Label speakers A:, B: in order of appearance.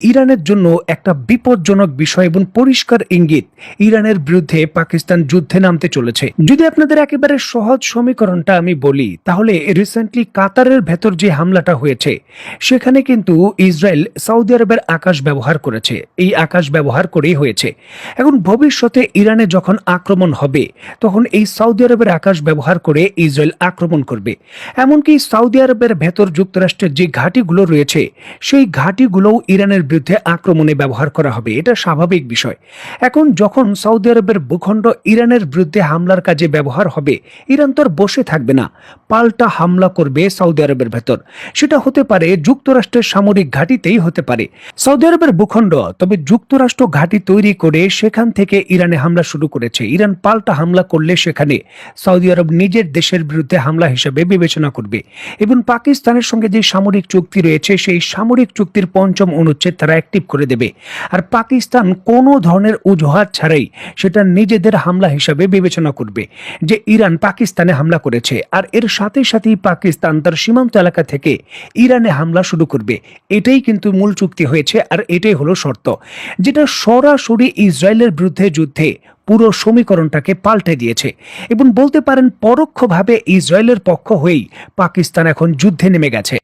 A: ইরানের জন্য একটা বিপজ্জনক বিষয় এবং পরিষ্কার ইঙ্গিত ইরানের বিরুদ্ধে পাকিস্তান যুদ্ধে নামতে চলেছে। যদি আপনাদের একেবারে সহজ সমীকরণটা আমি বলি, তাহলে রিসেন্টলি কাতারের ভেতর যে হামলাটা হয়েছে, সেখানে কিন্তু ইসরায়েল সৌদি আরবের আকাশ ব্যবহার করেছে। এই আকাশ ব্যবহার করেই হয়েছে। এখন ভবিষ্যতে ইরানে যখন আক্রমণ হবে, তখন এই সৌদি আরবের আকাশ ব্যবহার করে ইসরায়েল আক্রমণ করবে। এমনকি সৌদি আরবের ভেতর যুক্তরাষ্ট্রের যে ঘাঁটিগুলো রয়েছে, সেই ঘাঁটিগুলোও ইরানের বিরুদ্ধে আক্রমণে ব্যবহার করা হবে, এটা স্বাভাবিক বিষয়। এখন যখন সৌদি আরবের ভূখণ্ড ইরানের বিরুদ্ধে হামলার কাজে ব্যবহার হবে, ইরান তো বসে থাকবে না। পাল্টা হামলা করবে সৌদি আরবের ভেতর। সেটা হতে পারে যুক্তরাষ্ট্রের সামরিক ঘাঁটিতেই হতে পারে। সৌদি আরবের ভূখণ্ড, তবে যুক্তরাষ্ট্র ঘাঁটি তৈরি করে সেখান থেকে ইরানে হামলা শুরু করেছে। ইরান পাল্টা হামলা করলে সেখানে সৌদি আরব নিজের দেশের বিরুদ্ধে হামলা হিসেবে বিবেচনা করবে। এবং পাকিস্তানের সঙ্গে যে সামরিক চুক্তি রয়েছে, সেই সামরিক চুক্তির পঞ্চম অনুচ্ছেদ তারা অ্যাক্টিভ করে দেবে। আর পাকিস্তান কোনো ধরনের অজুহাত ছাড়াই সেটা নিজেদের হামলা হিসাবে বিবেচনা করবে, যে ইরান পাকিস্তানে হামলা করেছে। আর এর সাথে সাথেই পাকিস্তান তার সীমান্ত এলাকা থেকে ইরানে হামলা শুরু করবে। এটাই কিন্তু মূল চুক্তি হয়েছে, আর এটাই হলো শর্ত, যেটা সরাসরি ইসরায়েলের বিরুদ্ধে যুদ্ধে পুরো সমীকরণটাকে পাল্টে দিয়েছে। এবং বলতে পারেন পরোক্ষভাবে ইসরায়েলের পক্ষ হয়েই পাকিস্তান এখন যুদ্ধে নেমে গেছে।